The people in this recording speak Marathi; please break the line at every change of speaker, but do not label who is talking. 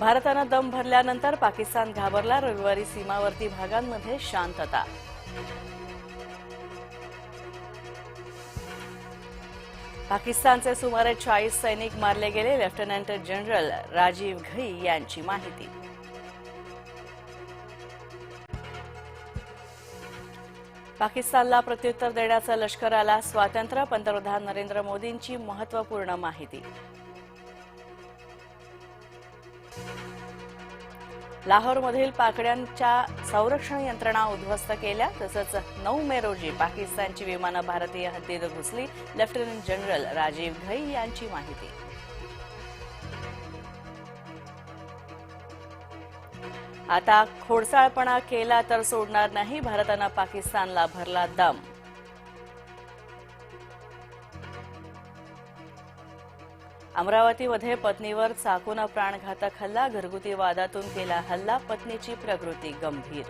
भारतानं दम भरल्यानंतर पाकिस्तान घाबरला. रविवारी सीमावर्ती भागांमध्ये शांतता. पाकिस्तानचे सुमारे चाळीस सैनिक मारले गेले. लेफ्टनंट जनरल राजीव घई यांची माहिती. पाकिस्तानला प्रत्युत्तर देण्याचं लष्कराला स्वातंत्र्य पंतप्रधान नरेंद्र मोदींची महत्त्वपूर्ण माहिती. लाहोरमधील पाकड्यांच्या संरक्षण यंत्रणा उद्ध्वस्त केल्या. तसंच नऊ मे रोजी पाकिस्तानची विमानं भारतीय हद्दीत घुसली. लेफ्टनंट जनरल राजीव घई यांची माहिती. आता खोडसाळपणा केला तर सोडणार नाही. भारतानं पाकिस्तानला भरला दम. अमरावतीमध्ये पत्नीवर चाकून प्राणघातक हल्ला घरगुती वादातून केला हल्ला पत्नीची प्रकृती गंभीर